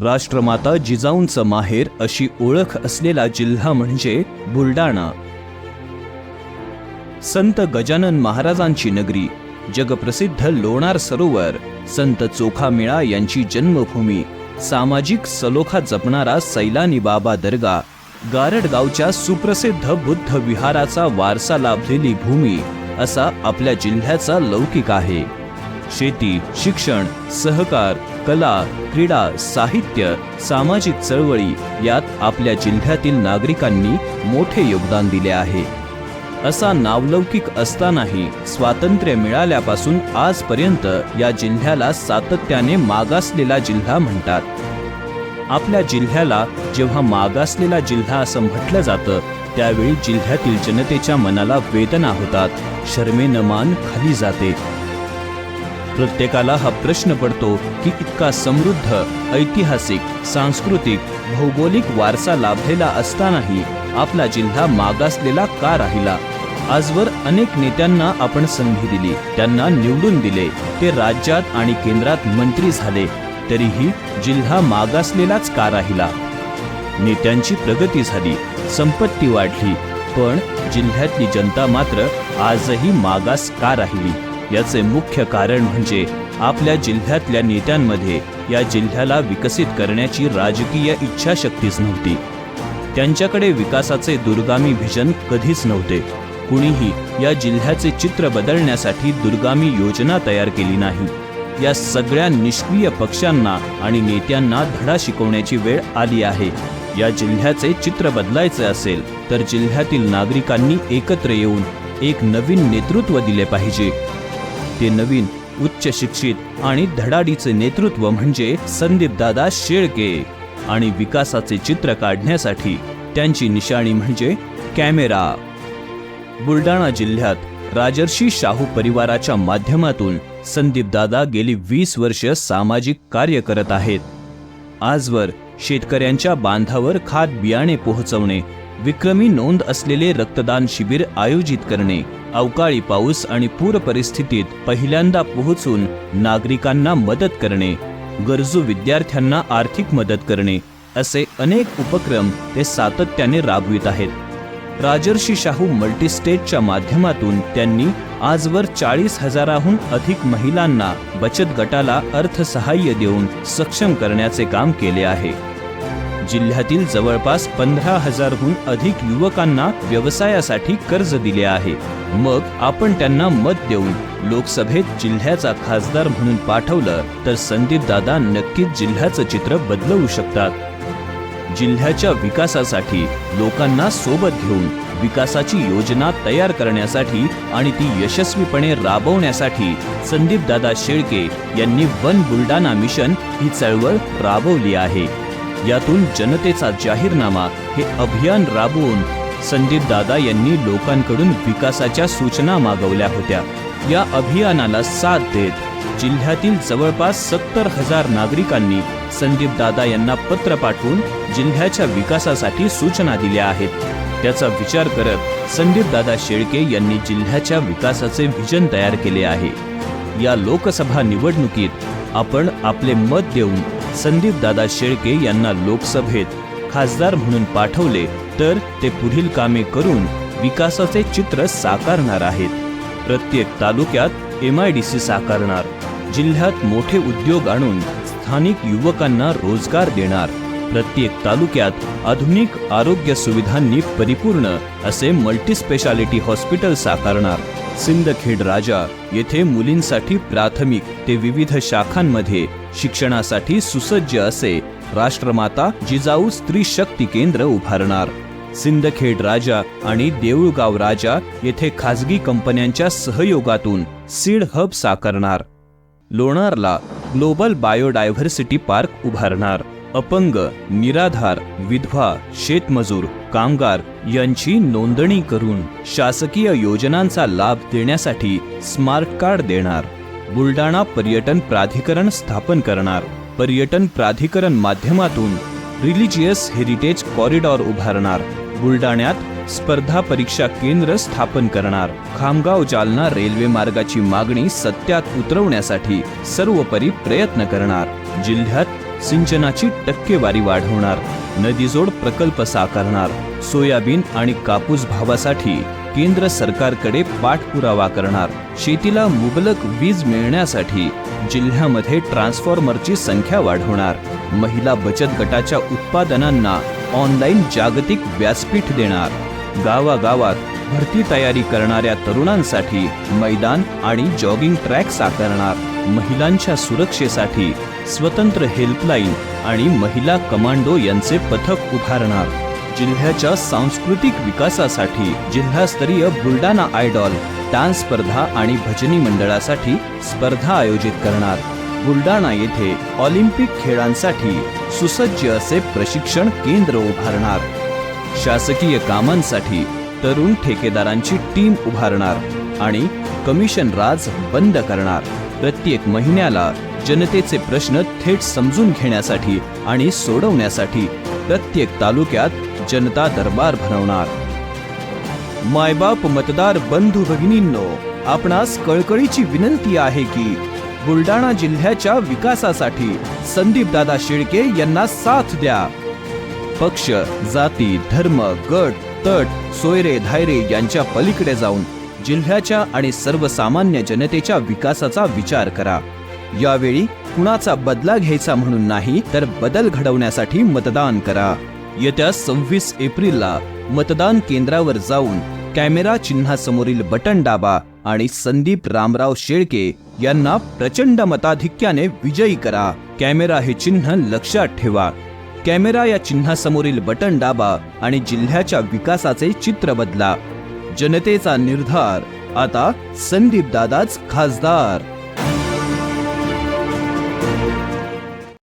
राष्ट्रमाता जिजाऊंचं माहेर अशी ओळख असलेला जिल्हा म्हणजे बुलडाणा संत गजानन महाराजांची नगरी जगप्रसिद्ध लोणार सरोवर संत चोखामेळा यांची जन्मभूमी सामाजिक सलोखा जपणारा सैलानी बाबा दर्गा गारडगावच्या सुप्रसिद्ध बुद्ध विहाराचा वारसा लाभलेली भूमी असा आपल्या जिल्ह्याचा लौकिक आहे. शेती शिक्षण सहकार कला क्रीडा साहित्य सामाजिक चळवळी यात आपल्या जिल्ह्यातील नागरिकांनी मोठे योगदान दिले आहे. असा नावलौकिक असतानाही स्वातंत्र्य मिळाल्यापासून आजपर्यंत या जिल्ह्याला सातत्याने मागासलेला जिल्हा म्हणतात. आपल्या जिल्ह्याला जेव्हा मागासलेला जिल्हा असं म्हटलं जातं त्यावेळी जिल्ह्यातील जनतेच्या मनाला वेदना होतात. शर्मेनं मान खाली जाते. प्रत्येकाला हा प्रश्न पडतो की इतका समृद्ध ऐतिहासिक सांस्कृतिक भौगोलिक वारसा लाभलेला असतानाही आपला जिल्हा मागासलेला का राहिला? आजवर अनेक नेत्यांना आपण संधी दिली त्यांना निवडून दिले ते राज्यात आणि केंद्रात मंत्री झाले तरीही जिल्हा मागासलेलाच का राहिला? नेत्यांची प्रगती झाली संपत्ती वाढली पण जिल्ह्यातली जनता मात्र आजही मागास का राहिली? याचे मुख्य कारण म्हणजे आपल्या जिल्ह्यातल्या नेत्यांमध्ये या जिल्ह्याला विकसित करण्याची राजकीय इच्छाशक्तीच नव्हती. त्यांच्याकडे विकासाचे दुर्गामी व्हिजन कधीच नव्हते. कुणीही या जिल्ह्याचे चित्र बदलण्यासाठी दुर्गामी योजना तयार केली नाही. या सगळ्या निष्क्रिय पक्षांना आणि नेत्यांना धडा शिकवण्याची वेळ आली आहे. या जिल्ह्याचे चित्र बदलायचे असेल तर जिल्ह्यातील नागरिकांनी एकत्र येऊन एक नवीन नेतृत्व दिले पाहिजे. ते नवीन उच्च शिक्षित आणि धडाडीचे नेतृत्व म्हणजे संदीपदादा शेळके आणि विकासाचे चित्र काढण्यासाठी त्यांची निशाणी म्हणजे कॅमेरा. बुलडाणा जिल्ह्यात राजर्षी शाहू परिवाराच्या माध्यमातून संदीपदादा गेली वीस वर्ष सामाजिक कार्य करत आहेत. आजवर शेतकऱ्यांच्या बांधावर खाद बियाणे पोहोचवणे विक्रमी नोंद असलेले रक्तदान शिबिर आयोजित करणे अवकाळी पाऊस आणि पूर परिस्थितीत पहिल्यांदा पोहोचून नागरिकांना मदत करणे गरजू विद्यार्थ्यांना आर्थिक मदत करणे असे अनेक उपक्रम ते सातत्याने राबवित आहेत. राजर्षी शाहू मल्टीस्टेटच्या माध्यमातून त्यांनी आजवर चाळीस हजाराहून अधिक महिलांना बचत गटाला अर्थसहाय्य देऊन सक्षम करण्याचे काम केले आहे. जिल्ह्यातील जवळपास पंधरा हजारहून अधिक युवकांना व्यवसायासाठी कर्ज दिले आहे. मग आपण त्यांना मत देऊन लोकसभेत जिल्ह्याचा खासदार म्हणून पाठवलं तर संदीप दादा नक्कीच जिल्ह्याचं चित्र बदलवू शकतात. जिल्ह्याच्या विकासासाठी लोकांना सोबत घेऊन विकासाची योजना तयार करण्यासाठी आणि ती यशस्वीपणे राबवण्यासाठी संदीपदादा शेळके यांनी वन बुलडाणा मिशन ही चळवळ राबवली आहे. यातून जनतेचा जाहीरनामा हे अभियान राबवून संदीपदादा यांनी लोकांकडून विकासाच्या सूचना मागवल्या होत्या. या अभियानाला साथ देत जिल्ह्यातील जवळपास सत्तर हजार नागरिकांनी संदीपदादा यांना पत्र पाठवून जिल्ह्याच्या विकासासाठी सूचना दिल्या आहेत. त्याचा विचार करत संदीपदादा शेळके यांनी जिल्ह्याच्या विकासाचे व्हिजन तयार केले आहे. या लोकसभा निवडणुकीत आपण आपले मत देऊन संदीप दादा शेळके यांना लोकसभेत खासदार म्हणून पाठवले तर ते पुढील कामे करून विकासाचे चित्र साकारणार आहेत. प्रत्येक तालुक्यात एम आय डी सी साकारणार जिल्ह्यात मोठे उद्योग आणून स्थानिक युवकांना रोजगार देणार. प्रत्येक तालुक्यात आधुनिक आरोग्य सुविधांनी परिपूर्ण असे मल्टीस्पेशालिटी हॉस्पिटल साकारणार. सिंदखेड राजा येथे मुलींसाठी प्राथमिक ते विविध शाखांमध्ये शिक्षणासाठी सुसज्ज असे राष्ट्रमाता जिजाऊ स्त्री शक्ती केंद्र उभारणार. सिंदखेड राजा आणि देऊळगाव राजा येथे खाजगी कंपन्यांच्या सहयोगातून सीड हब साकारणार. लोणारला ग्लोबल बायोडायव्हर्सिटी पार्क उभारणार. अपंग निराधार विधवा शेतमजूर कामगार यांची नोंदणी करून शासकीय योजनांचा लाभ देण्यासाठी स्मार्ट कार्ड देणार. बुलडाणा पर्यटन प्राधिकरण स्थापन करणार. पर्यटन प्राधिकरण माध्यमातून रिलिजियस हेरिटेज कॉरिडॉर उभारणार. बुलडाण्यात स्पर्धा परीक्षा केंद्र स्थापन करणार. खामगाव जालना रेल्वे मार्गाची मागणी सत्यात उतरवण्यासाठी सर्वपरी प्रयत्न करणार. जिल्ह्यात सिंचनाची टक्केवारी वाढवणार. नदीजोड प्रकल्प साकारणार. सोयाबीन आणि कापूस भावासाठी केंद्र सरकारकडे पाठपुरावा करणार. शेतीला मुबलक वीज मिळण्यासाठी जिल्ह्यामध्ये ट्रान्सफॉर्मरची संख्या वाढवणार. महिला बचत गटाच्या उत्पादनांना ऑनलाईन जागतिक व्यासपीठ देणार. गावागावात भरती तयारी करणाऱ्या तरुणांसाठी मैदान आणि जॉगिंग ट्रॅक साकारणार. महिलांच्या सुरक्षेसाठी स्वतंत्र हेल्पलाईन आणि महिला कमांडो यांचे पथक उभारणार. जिल्ह्याच्या सांस्कृतिक विकासासाठी जिल्हास्तरीय बुलढाणा आयडॉल डान्स स्पर्धा आणि भजनी मंडळासाठी स्पर्धा आयोजित करणार. बुलढाणा येथे ऑलिम्पिक खेळांसाठी सुसज्ज असे प्रशिक्षण केंद्र उभारणार. शासकीय कामांसाठी तरुण ठेकेदारांची टीम उभारणार आणि कमिशन राज बंद करणार. प्रत्येक महिन्याला जनतेचे प्रश्न थेट समजून घेण्यासाठी आणि सोडवण्यासाठी प्रत्येक तालुक्यात जनता दरबार भरवणार. मायबाप मतदार बंधू भगिनींनो आपणास कळकळीची विनंती आहे की बुलडाणा जिल्ह्याच्या विकासासाठी संदीप दादा शेळके यांना साथ द्या. पक्ष जाती धर्म गट तट सोयरे धायरे यांच्या पलीकडे जाऊन जिल्ह्याच्या आणि सर्वसामान्य जनतेच्या विकासाचा विचार करा. यावेळी कुणाचा बदला घ्यायचा म्हणून नाही तर बदल घडवण्यासाठी मतदान करा. येत्या सव्वीस एप्रिलला मतदान केंद्रावर जाऊन कॅमेरा चिन्हासमोरील बटन दाबा आणि संदीप रामराव शेळके यांना प्रचंड मताधिक्याने विजयी करा. कॅमेरा हे चिन्ह लक्षात ठेवा. कॅमेरा या चिन्हासमोरील बटन दाबा आणि जिल्ह्याच्या विकासाचे चित्र बदला. जनतेचा निर्धार. आता संदीप दादाच खासदार.